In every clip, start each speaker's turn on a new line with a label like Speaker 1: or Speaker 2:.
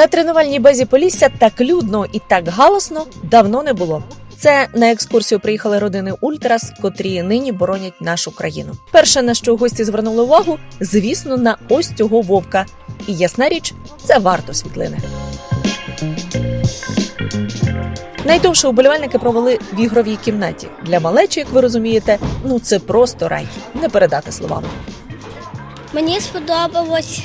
Speaker 1: На тренувальній базі Полісся так людно і так галасно давно не було. Це на екскурсію приїхали родини Ультрас, котрі нині боронять нашу країну. Перше, на що гості звернули увагу, звісно, на ось цього вовка. І ясна річ, це варто світлини. Найдовше уболівальники провели в ігровій кімнаті. Для малечі, як ви розумієте, ну це просто рай, не передати словами.
Speaker 2: Мені сподобалось,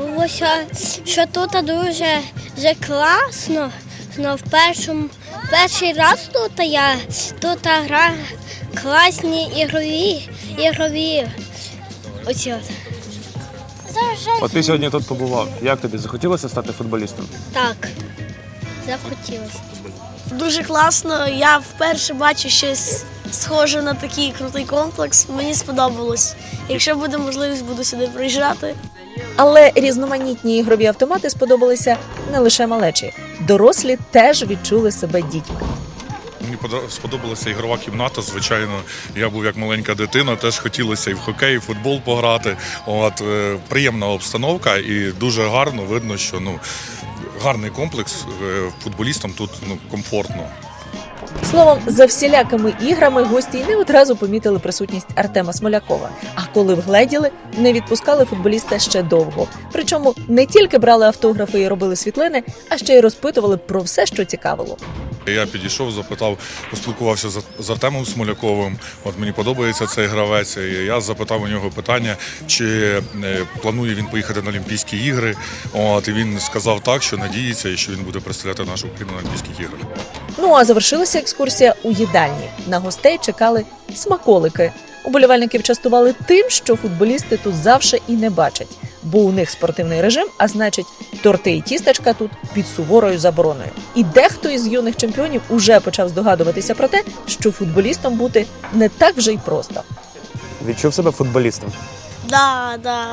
Speaker 2: булося, що тут дуже, дуже класно. Ну, в першому, перший раз тут я тут гра класні ігрові, ігрові. Оці от.
Speaker 3: От ти сьогодні тут побував. Як тобі захотілося стати футболістом?
Speaker 2: Так, захотілося.
Speaker 4: Дуже класно. Я вперше бачу щось схоже на такий крутий комплекс. Мені сподобалось. Якщо буде можливість, буду сюди приїжджати.
Speaker 1: Але різноманітні ігрові автомати сподобалися не лише малечі. Дорослі теж відчули себе дітьми.
Speaker 5: Мені подо- сподобалася ігрова кімната. Звичайно, я був як маленька дитина, теж хотілося і в хокей, і в футбол пограти. От е, приємна обстановка, і дуже гарно видно, що ну гарний комплекс. е, Футболістам тут ну комфортно.
Speaker 1: Словом, за всілякими іграми гості й не одразу помітили присутність Артема Смолякова. А коли вгледіли, не відпускали футболіста ще довго. Причому не тільки брали автографи і робили світлини, а ще й розпитували про все, що цікавило.
Speaker 5: Я підійшов, запитав, поспілкувався з- Артемом Смоляковим. От мені подобається цей гравець. І я запитав у нього питання, чи е, планує він поїхати на Олімпійські ігри. От і він сказав так, що надіється, і що він буде представляти нашу Україну на Олімпійських іграх.
Speaker 1: Ну а завершилася екскурсія у їдальні. На гостей чекали смаколики. Уболівальників частували тим, що футболісти тут завше і не бачать, бо у них спортивний режим, а значить, торти і тістечка тут під суворою забороною. І дехто із юних чемпіонів уже почав здогадуватися про те, що футболістом бути не так вже й просто.
Speaker 3: Відчув себе футболістом.
Speaker 4: Да, да.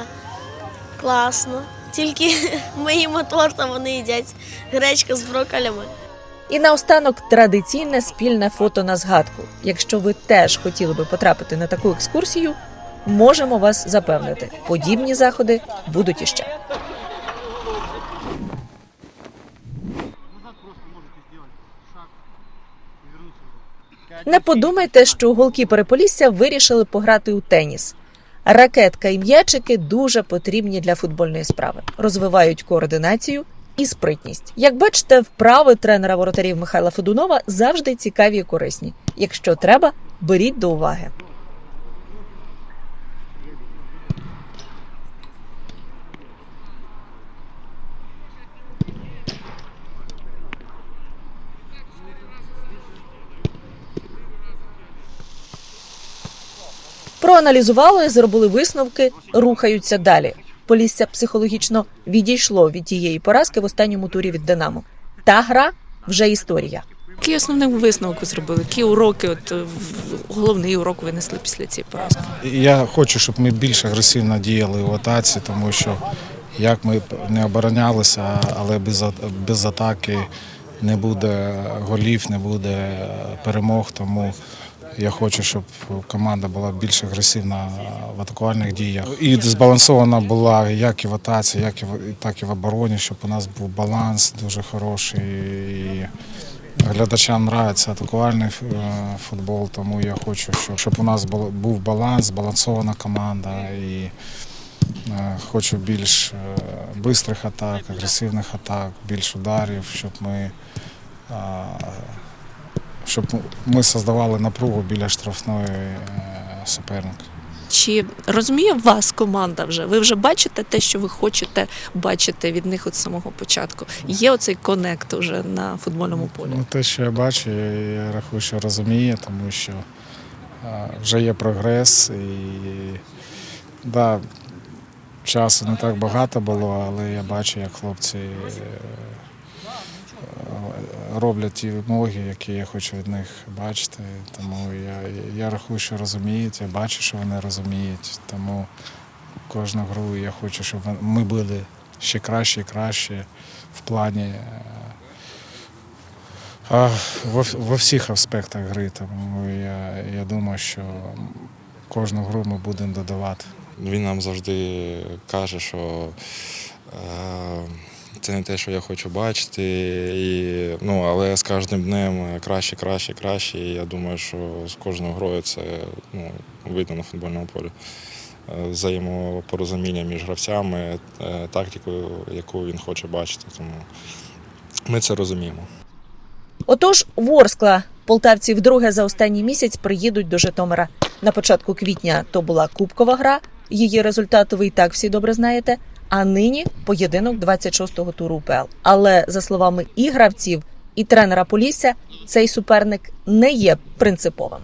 Speaker 4: Класно. Тільки ми їмо торт, а вони їдять гречка з броколями.
Speaker 1: І наостанок традиційне спільне фото на згадку. Якщо ви теж хотіли би потрапити на таку екскурсію, можемо вас запевнити, подібні заходи будуть іще. Не подумайте, що голкіпери Полісся вирішили пограти у теніс. Ракетка і м'ячики дуже потрібні для футбольної справи, розвивають координацію і спритність. Як бачите, вправи тренера воротарів Михайла Федунова завжди цікаві і корисні. Якщо треба, беріть до уваги. Проаналізували, зробили висновки, рухаються далі. Полісся психологічно відійшло від тієї поразки в останньому турі від Динамо. Та гра вже історія.
Speaker 6: Який основний висновок ви зробили? Які уроки, от головний урок винесли після цієї поразки?
Speaker 7: Я хочу, щоб ми більш агресивно діяли в атаці, тому що як ми не оборонялися, але без, без атаки не буде голів, не буде перемог. Тому я хочу, щоб команда була більш агресивна в атакувальних діях. І збалансована була як і в атаці, як і в, так і в обороні, щоб у нас був баланс дуже хороший. І Глядачам нравиться атакувальний е, футбол, тому я хочу, щоб, у нас бу- був баланс, збалансована команда і е, хочу більш е, бистрих атак, агресивних атак, більш ударів, щоб ми, е, щоб ми создавали напругу біля штрафної е, суперника.
Speaker 6: Чи розуміє вас команда вже? Ви вже бачите те, що ви хочете бачити від них від самого початку? Є оцей конект уже на футбольному полі?
Speaker 7: Ну, те, що я бачу, я, я рахую, що розуміє, тому що а, вже є прогрес і да, часу не так багато було, але я бачу, як хлопці е, роблять ті вимоги, які я хочу від них бачити. Тому я, я рахую, що розуміють, я бачу, що вони розуміють. Тому кожну гру я хочу, щоб ми були ще краще і краще в плані. е, а, во, во всіх аспектах гри, тому я, я думаю, що кожну гру ми будемо додавати.
Speaker 8: Він нам завжди каже, що е, це не те, що я хочу бачити. І, ну, але з кожним днем краще, краще, краще. І я думаю, що з кожною грою це ну, видно на футбольному полі. Е, Взаємопорозуміння між гравцями, е, тактикою, яку він хоче бачити. Тому ми це розуміємо.
Speaker 1: Отож, Ворскла полтавці вдруге за останній місяць приїдуть до Житомира. На початку квітня то була кубкова гра. Її результат ви і так всі добре знаєте. А нині поєдинок 26-го туру УПЛ. Але за словами і гравців, і тренера Полісся, цей суперник не є принциповим.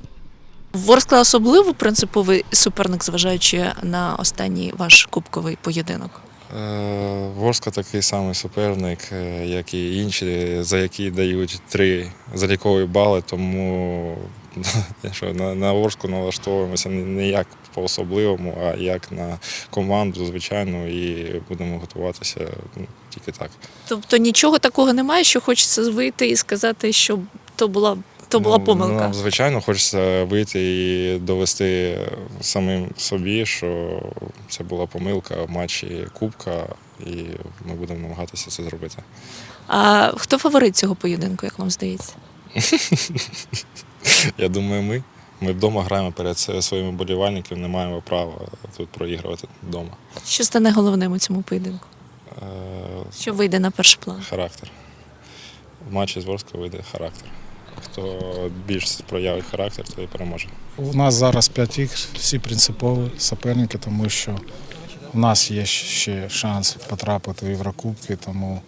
Speaker 6: Ворскла особливо принциповий суперник, зважаючи на останній ваш кубковий поєдинок.
Speaker 8: Е, Ворска такий самий суперник, е, як і інші, за які дають три залікові бали, тому що на, на Ворску налаштовуємося не як по-особливому, а як на команду, звичайно, і будемо готуватися ну, тільки так.
Speaker 6: Тобто нічого такого немає, що хочеться вийти і сказати, що то була то була
Speaker 8: Ну,
Speaker 6: помилка.
Speaker 8: Нам, звичайно, хочеться вийти і довести самим собі, що це була помилка в матчі Кубка, і ми будемо намагатися це зробити.
Speaker 6: А хто фаворит цього поєдинку, як вам здається?
Speaker 8: Я думаю, ми. Ми вдома граємо перед своїми болівальниками, не маємо права тут проігрувати вдома.
Speaker 6: Що стане головним у цьому поєдинку?
Speaker 8: Е,
Speaker 6: Що вийде на перший план?
Speaker 8: Характер. В матчі з Ворською вийде характер. Хто більш проявить характер, той і переможе.
Speaker 7: У нас зараз п'ять ігр, всі принципові суперники, тому що у нас є ще шанс потрапити в Єврокубки, тому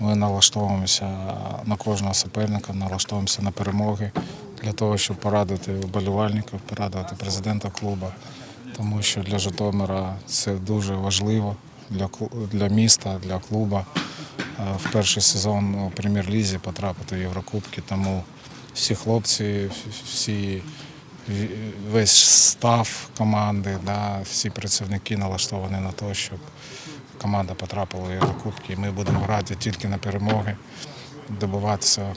Speaker 7: ми налаштовуємося на кожного суперника, налаштовуємося на перемоги для того, щоб порадити вболівальників, порадити президента клубу, тому що для Житомира це дуже важливо для, для міста, для клубу. Е, В перший сезон у прем'єр-лізі потрапити в Єврокубки, тому всі хлопці, всі весь став команди, да, всі працівники налаштовані на те, щоб команда потрапила в Єврокубки. Ми будемо грати тільки на перемоги, добиватися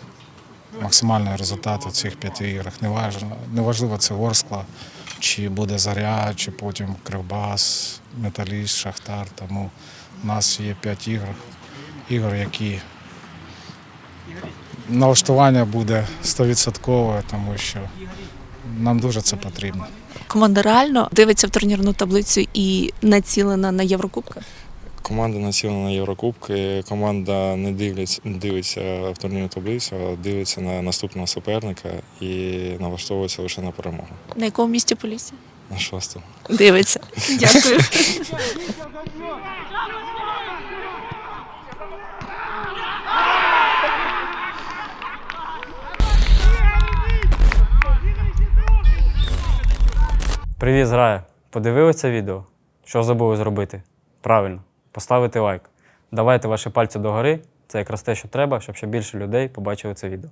Speaker 7: максимального результату в цих п'яти іграх. Неважно, неважливо, це Ворскла, чи буде Заря, чи потім Кривбас, Металіст, Шахтар. Тому у нас є п'ять ігор, ігор, які налаштування буде 100%, тому що нам дуже це потрібно.
Speaker 6: Команда реально дивиться в турнірну таблицю і націлена на Єврокубки?
Speaker 8: Команда націлена на Єврокубки. Команда не дивиться, дивиться в турнірну таблицю, а дивиться на наступного суперника і налаштовується лише на перемогу.
Speaker 6: На якому місці Полісся?
Speaker 8: На шостому.
Speaker 6: Дивиться. Дякую.
Speaker 9: Привіт, зграя! Подивилися відео? Що забули зробити? Правильно, поставити лайк. Давайте ваші пальці догори. Це якраз те, що треба, щоб ще більше людей побачили це відео.